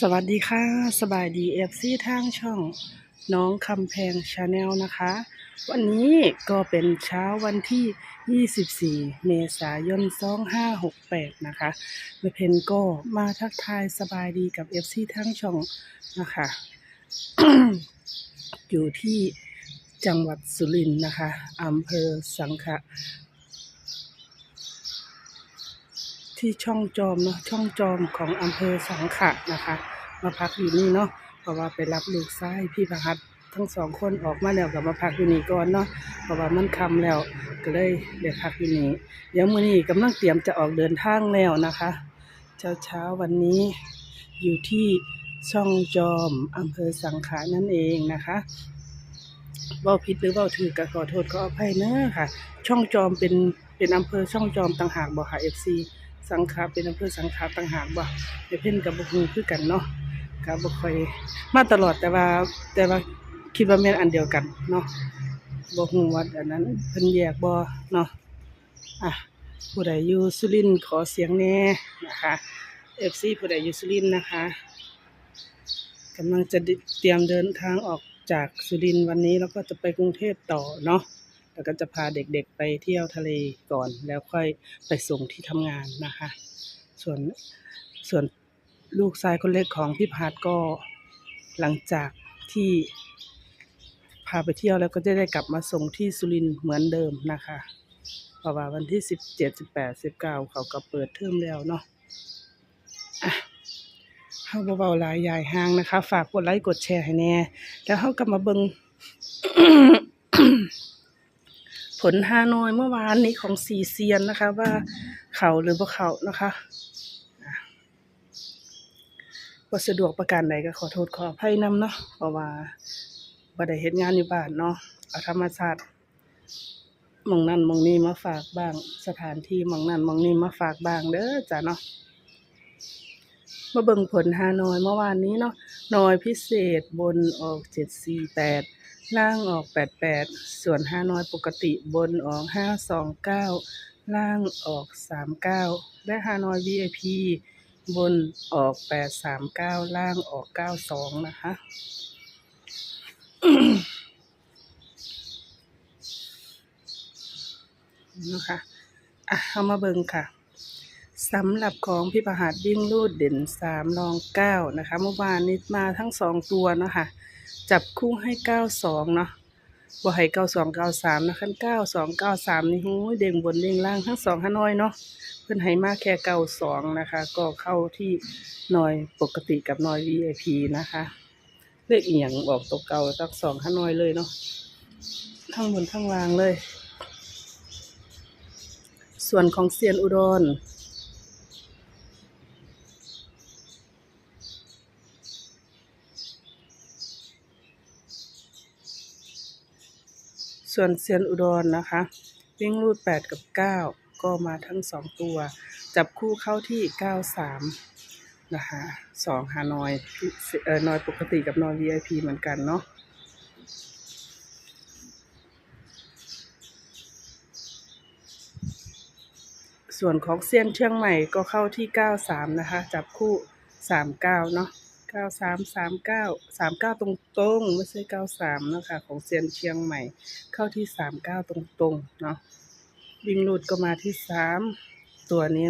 สวัสดีค่ะ สบายดีเอฟซีทางช่องน้องคำแพงชาแนลนะคะ วันนี้ก็เป็นเช้าวันที่ 24 เมษายน 2568 นะคะแม่เพนก็มาทักทายสบายดีกับเอฟซีทางช่องนะคะ อยู่ที่จังหวัดสุรินทร์นะคะอำเภอสังขะ ที่ช่องจอมเนาะช่องจอมของอำเภอสังขะนะคะ มาพักอยู่นี่เนาะเพราะว่าไปรับลูกชายพี่ประหัตทั้งสองคนออกมาแล้วกับมาพักอยู่นี่ก่อนเนาะเพราะว่ามันค่ำแล้วก็เลยเดี๋ยวพักอยู่นี่เดี๋ยวมื้อนี้กำลังเตรียมจะออกเดินทางแล้วนะคะ เช้าเช้าวันนี้อยู่ที่ช่องจอมอำเภอสังขะนั่นเองนะคะว่าผิดหรือว่าถูกก็ขอโทษขออภัยเนอะค่ะ ช่องจอมเป็นเป็นอำเภอช่องจอมต่างหากบ่ค่ะ FC สังขะเป็นอำเภอสังขะต่างหากบ่เดี๋ยวเพ่นกับบ่ฮู้คือกันเนาะก็บ่ค่อยมาตลอดแต่ว่าแต่ว่าคิดว่าแม่นอันเดียวกันเนาะบ่ฮู้ว่าอันนั้นเพิ่นแยกบ่เนาะอะผู้ใดอยู่สุรินทร์ขอเสียงแน่นะคะ FC ผู้ใดอยู่สุรินทร์นะคะกำลังจะเตรียมเดินทางออกจากสุรินทร์วันนี้แล้วก็จะไปกรุงเทพต่อเนาะ แล้วก็จะพาเด็กๆไปเที่ยวทะเลก่อน แล้วค่อยไปส่งที่ทำงานนะคะ ส่วนส่วนลูกชายคนเล็กของพี่พัดก็หลังจากที่พาไปเที่ยวแล้วก็จะได้กลับมาส่งที่สุรินเหมือนเดิมนะคะเพราะว่าวันที่สิบเจ็ดสิบแปดสิบเก้าเขาก็เปิดเทอมแล้วเนาะอะเฮาเบาๆหลายยายห่างนะคะ ฝากกดไลค์กดแชร์ให้แน่แล้วเฮากลับมาเบิง ลฮานอยเมื่อวานนี้ของซีเซียนนะคะ ว่าเขาหรือบ่เขานะคะอะบ่สะดวกประการใดก็ขอโทษขออภัยนำเนาะเพราะว่าบ่ได้เฮ็ดงานอยู่บ้านเนาะเอาธรรมชาติมองนั่นมองนี้มาฝากบ้าง สถานที่มองนั่นมองนี้มาฝากบ้างเด้อจ้ะเนาะ มาเบิ่งผลฮานอยเมื่อวานนี้เนาะนอยพิเศษบนออกเจ็ดสี่แปดล่างออกแปดแปดส่วนห้านอยปกติบนออกห้าสองเก้าล่างออกสามเก้าและห้านอย VIP บนออกแปดสามเก้าล่างออกเก้าสองนะคะนะคะอะเอามาเบิ่งค่ะ สำหรับของพี่ประหัดวิ่งรูดเด่นสามรองเก้านะคะเมื่อวานนี้มาทั้งสองตัวเนาะคะจับคู่ให้เก้าสองเนาะบ่ให้เก้าสองเก้าสามนะคันเก้าสองเก้าสามนี่หูยเด้งบนเด้งล่างทั้งสองฮานอยเนาะเพิ่อนให้มาแค่เก้าสองนะคะ ก็เข้าที่หน่อยปกติกับหน่อย VIP นะคะเลขอียงออกตัวเก่าตักสองฮานอยเลยเนาะทั้งบนทั้งล่างเลย ส่วนของเซียนอุดร ส่วนเซียนอุดรนะคะ วิ่งรูดแปดกับเก้าก็มาทั้งสองตัว จับคู่เข้าที่เก้าสามนะคะสองฮานอยเอ่อนอยปกติกับนอย VIP เหมือนกันเนาะส่วนของเซียนเชียงใหม่ก็เข้าที่เก้าสามนะคะ จับคู่สามเก้าเนาะ เก้าสามสามเก้าสามเก้าตรงๆไม่ใช่เก้าสามนะคะของเซียนเชียงใหม่ เข้าที่สามเก้าตรงๆเนาะวิ่งรูดก็มาที่สามตัวนี้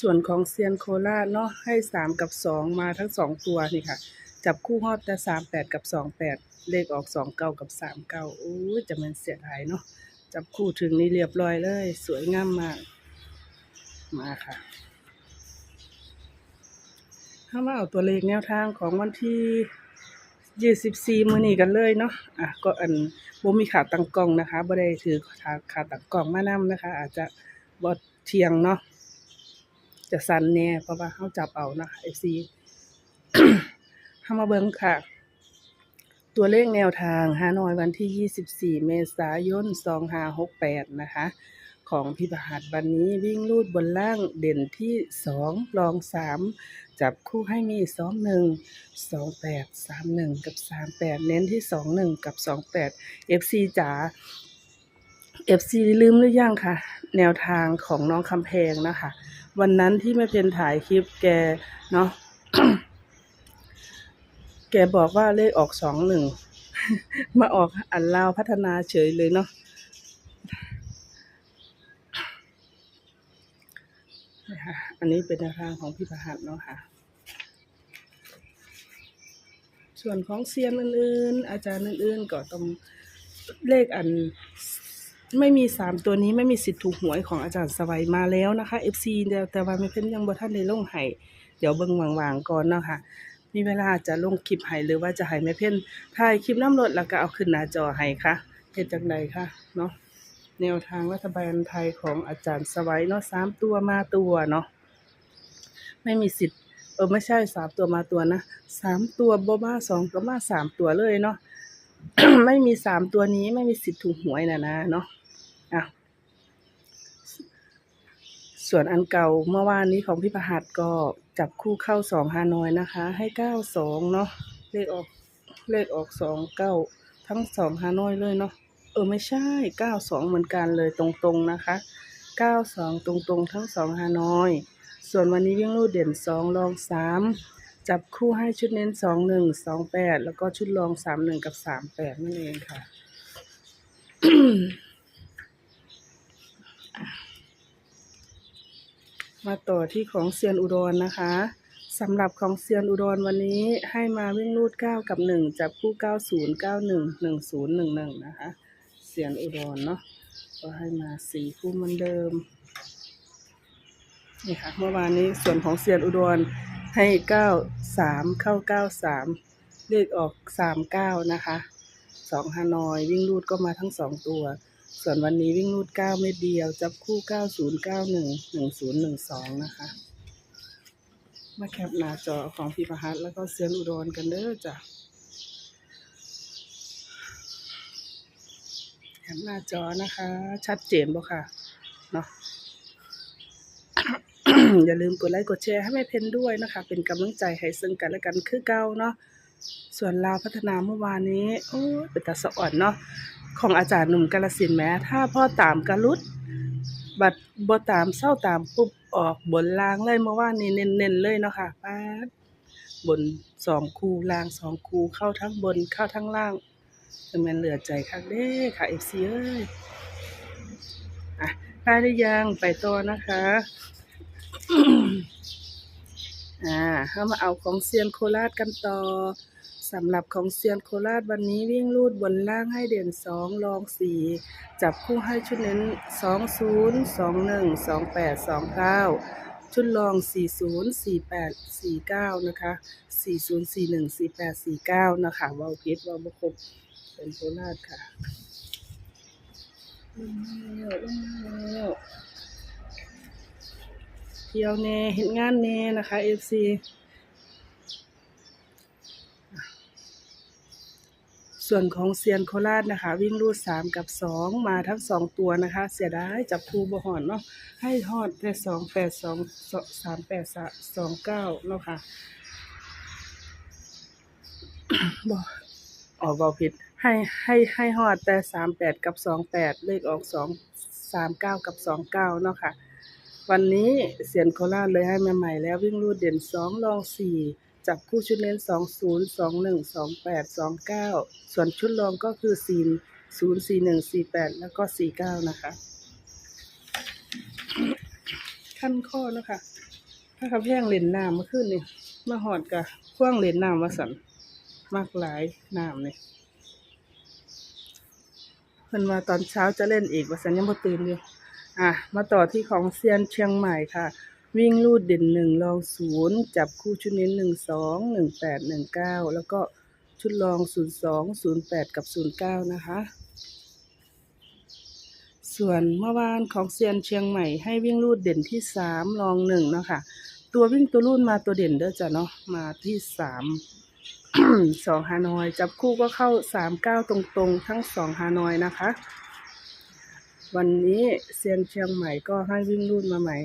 ส่วนของเซียนโคราชเนาะให้สามกับสองมาทั้งสองตัวนี่ค่ะ จับคู่ฮอดแต่สามแปดกับสองแปดเลขออกสองเก้ากับสามเก้าโอ้จะมันเสียดายเนาะจับคู่ถึงนี่เรียบร้อยเลย สวยงามมาก มาค่ะถ้ามาเอาตัวเลขแนวทางของวันที่ยี่สิบสี่มือนี้กันเลยเนาะ อะก็อันบ่มีขาตั้งกล้องนะคะบ่ได้ถือขาขาตั้งกล้องมานำนะคะ อาจจะบ่เทียงเนาะ จะสั่นแหน่เพราะว่าเฮาจับเอานะคะ FC เฮามาเบิ่งค่ะ ตัวเลขแนวทางฮานอยวันที่24เมษายน2568นะคะ ของพี่ประหัสวันนี้วิ่งลูดบนล่างเด่นที่สองรองสามจับคู่ให้มีสองหนึ่งสองแปดสามหนึ่งกับสามแปดเน้นที่สองหนึ่งกับสองแปดเอฟซีจ๋า FC ลืมหรือยังคะแนวทางของน้องคำแพงนะคะ วันนั้นที่ไม่เป็นถ่ายคลิปแกเนาะแกบอกว่าเลขออกสองหนึ่งมาออกอันลาวพัฒนาเฉยเลยเนาะนะคะ อันนี้เป็นแนวทาของพี่ประหัตเนาะค่ะ ส่วนของเซียนอื่นๆ อาจารย์อื่นๆ ก็ต้องเลขอันไม่มีสามตัวนี้ไม่มีสิทธิ์ถูกหวยของอาจารย์สวัยมาแล้วนะคะ FC เดียวแต่ว่าไม่เพิ่นยังบ่ทันได้ลงให้เดี๋ยวเบิ่งวางๆก่อนเนาะค่ะมีเวลาจะลงคลิปให้หรือว่าจะให้แม่เพ่นถ่ายคลิปน้ำรถแล้วก็เอาขึ้นหน้าจอให้ค่ะเฮ็ดจังไดคะเนาะแนวทางรัฐบาลไทยของอาจารย์สวัยเนาะสามตัวมาตัวเนาะ ไม่มีสิทธิ์เออไม่ใช่สามตัวมาตัวนะสามตัวบ่มาสองก็มาสามตัวเลยเนาะ ไม่มีสามตัวนี้ไม่มีสิทธิ์ถูกหวยนะนะเนาะอะส่วนอันเก่าเมื่อวานนี้ของพี่ประหัตก็จับคู่เข้าสองฮานอยนะคะ ให้เก้าสองเนาะเลขออกเลขออกสองเก้าทั้งสองฮานอยเลยเนาะเออไม่ใช่เก้าสองเหมือนกันเลยตรงๆนะคะเก้าสองตรงๆ ทั้งสองฮานอย ส่วนวันนี้วิ่งลูดเด่นสองรองสามจับคู่ให้ชุดเน้นสองหนึ่งสองแปดแล้วก็ชุดรองสามหนึ่งกับสามแปดนั่นเองค่ะมาต่อที่ของเซียนอุดรนะคะสำหรับของเซียนอุดรวันนี้ให้มาวิ่งลูดเก้ากับหนึ่งจับคู่เก้าศูนย์เก้าหนึ่งหนึ่งศูนย์หนึ่งหนึ่งนะคะ เซียนอุดรเนาะก็ให้มาสีคู่เหมือนเดิม นี่ค่ะเมื่อวานนี้ส่วนของเซียนอุดรให้เก้าสามเข้าเก้าสามเลขออกสามเก้านะคะสองฮานอยวิ่งลูดก็มาทั้งสองตัว ส่วนวันนี้วิ่งรูดเก้าเม็ดเดียว จับคู่เก้าศูนย์เก้าหนึ่งหนึ่งศูนย์หนึ่งสองนะคะมาแคปหน้าจอของพี่ประหัตแล้วก็เซียนอุดรกันเด้อจ้ะแคปหน้าจอนะคะ ชัดเจนบ่ค่ะเนาะ อย่าลืมกดไลค์กดแชร์ให้แม่เพนด้วยนะคะ เป็นกำลังใจให้ซึ่งกันและกันคือเก่าเนาะส่วนลาวพัฒนาเมื่อวานนี้โอ้เป็นตาสะอ่อนเนาะของอาจารย์หนุ่มกาลสินแม้ ถ้าพ่อตามกะลุด บัดบ่ตามเศร้าตามปุ๊บออกบนลางเลยเมื่อวานนี้เน้นๆเลยเนาะค่ะป้าบนสองคูลางสองคูเข้าทั้งบนเข้าทั้งล่างจะม่นเหลือใจคักเด้ค่ะ FC เอ้ยอะได้หรือยังไปต่อนะคะ อ่าเข้ามาเอาของเซียนโคราชกันต่อสำหรับของเซียนโคราชวันนี้วิ่งลูดบนล่างให้เด่นสองรองสี่จับคู่ให้ชุดเน้นสองศูนย์สองหนึ่งสองแปดสองเก้าชุดรองสี่ศูนย์สี่แปดสี่เก้านะคะสี่ศูนย์สี่หนึ่งสี่แปดสี่เก้านะคะเวาพิษวาบคบเป็นโคราชค่ะลงแล้วลงแล้ว เที่ยวเน่เห็นงานเน่นะคะเอฟซีส่วนของเซียนโคราชนะคะ วิ่งรูดสามกับสองมาทั้งสองตัวนะคะ เสียดายจับคูบหอนเนาะให้ทอดแต่สองแปดสองสามแปดสองเก้าเนาะค่ะบอออกบอผิด ให้ให้ให้ฮอดแต่สามแปดกับสองแปดเลขออกสองสามเก้ากับสองเก้าเนาะค่ะ วันนี้เสียนโคราชเลยให้มาใหม่แล้ววิ่งรูดเด่นสองรองสี่จับคู่ชุดเน้นสองศูนย์สองหนึ่งสองแปดสองเก้าส่วนชุดรองก็คือสี่ศูนย์สี่หนึ่งสี่แปดแล้วก็สี่เก้านะคะ ขั้นข้อนะคะถ้าเขาแพงเล่นน้ำมื่อคืนนี่มาหอดกะคว้างเล่นน้ำมาสันมากหลายน้ำเนี่ยเพิ่นมาตอนเช้าจะเล่นอีกว่าสันยังบ่ตื่นอยู่ อะมาต่อที่ของเซียนเชียงใหม่ค่ะ วิ่งลูดเด่นหนึ่งรองศูนย์จับคู่ชุดเน้นหนึ่งสองหนึ่งแปดหนึ่งเก้าแล้วก็ชุดรองศูนย์สองศูนย์แปดกับศูนย์เก้านะคะ ส่วนเมื่อวานของเซียนเชียงใหม่ให้วิ่งลูดเด่นที่สามรองหนึ่งเนาะคะตัววิ่งตัวรุ่นมาตัวเด่นเด้อจ้ะเนาะมาที่สามสองฮานอย จับคู่ก็เข้าสามเก้าตรงๆ ทั้งสองฮานอยนะคะ วันนี้เซียนเชียงใหม่ก็ให้วิ่งรูดมาใหม่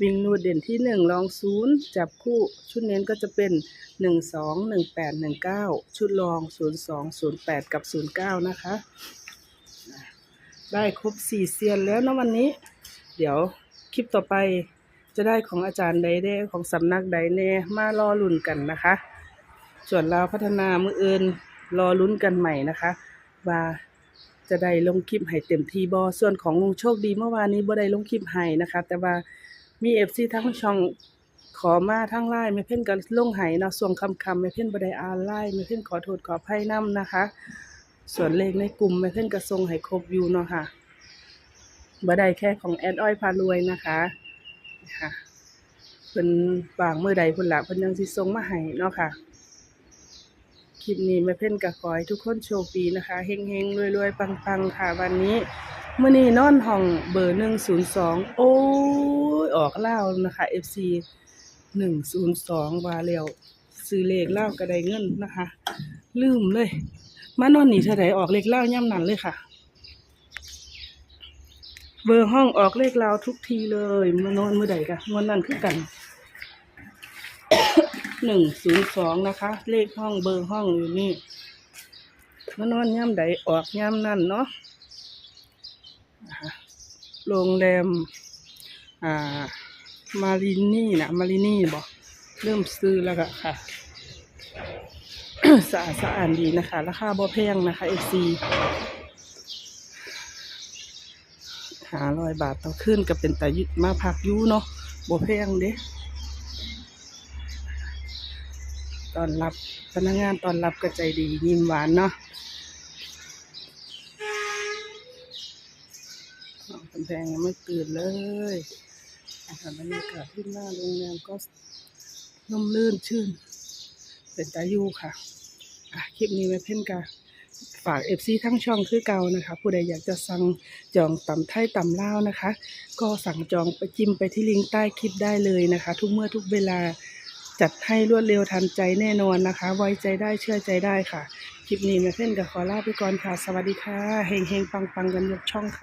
วิ่งรูดเด่นที่หนึ่งรองศูนย์จับคู่ชุดเน้นก็จะเป็นหนึ่งสองหนึ่งแปดหนึ่งเก้าชุดรองศูนย์สองศูนย์แปดกับศูนย์เก้านะคะ ได้ครบสี่เซียนแล้วนะวันนี้ เดี๋ยวคลิปต่อไปจะได้ของอาจารย์ใดแน่ของสำนักใดแน่มารอลุ้นกันนะคะ ส่วนเราพัฒนามืออื่นรอลุ้นกันใหม่นะคะว่า จะได้ลงคลิปให้เต็มทีบอส่วนของลุงโชคดีเมื่อวานนี้บ่ได้ลงคลิปให้นะคะ แต่ว่ามีเอฟซีทั้งช่องขอมาทั้งไลน์ไม่เพ่นกันลงให้เนาะส่วงคำคำไม่เพ่นบ่ได้อ่านไลน์ไม่เพ่นขอโทษขออภัยนํนะคะ ส่วนเลขในกลุ่มไม่เพ่นกระทรงให้ครบอยู่เนาะค่ะบ่ได้แค่ของแอดอ้อยพารวยนะคะค่ะเพิ่นบางเมื้อใดเพิ่นละเพิ่นยังสิส่งมาให้เนาะค่ะ คลิปนี้แม่เพ่นก็ขอให้ทุกคนโชคดีนะคะเฮงๆรวยๆปังๆค่ะวันนี้มื้อนี้นอนห้องเบอร์102โอ้ยออกเล่านะคะ FC 102ว่งศูนย์สองวาแล้วซื้อเลขเล่าวก็ไดเงินนะคะ ลืมเลย มานอนหนีเท่าไหออกเลขเล่าย่ำนั้นเลยค่ะ เบอร์ห้องออกเลขเลาทุกทีเลยมานอนเมื้อใดกะงวดนั้นคือกัน หนึ่งศูนย์สองนะคะ เลขห้องเบอร์ห้องอยู่นี่มานอนย่ำใดออกย่ำนั่นเนาะโรงแรม อ่า มารินี่นะมารินี่บอกเริ่มซื้อแล้วค่ะ สะอาดสะอาดดีนะคะ ราคาบ่แพงนะคะ FC หาร้อยบาทต่อขึ้นก็เป็นแต่มาพักยูเนาะบ่แพงเด้ ตอนรับพนักงานตอนรับก็ใจดียิ้มหวานเนาะกำแพงยังไม่ตื่นเลยอาหารบรรยากาศที่หน้าโรงแรมก็ร่มรื่นชื่น เป็นตายูค่ะะคลิปนี้ไว้เพ่นกาฝากเอฟซีทั้งช่องคือเก่านะคะ ผู้ใดอยากจะสั่งจองตำไทยตำเล่านะคะ ก็สั่งจองไปจิ้มไปที่ลิงก์ใต้คลิปได้เลยนะคะ ทุกเมื่อทุกเวลา จัดให้รวดเร็วทันใจแน่นอนนะคะ ไว้ใจได้เชื่อใจได้ค่ะ คลิปนี้แม่เพ่นกับขอลาไปก่อนค่ะ สวัสดีค่ะ เฮงเฮงปังปังกันยกช่องค่ะ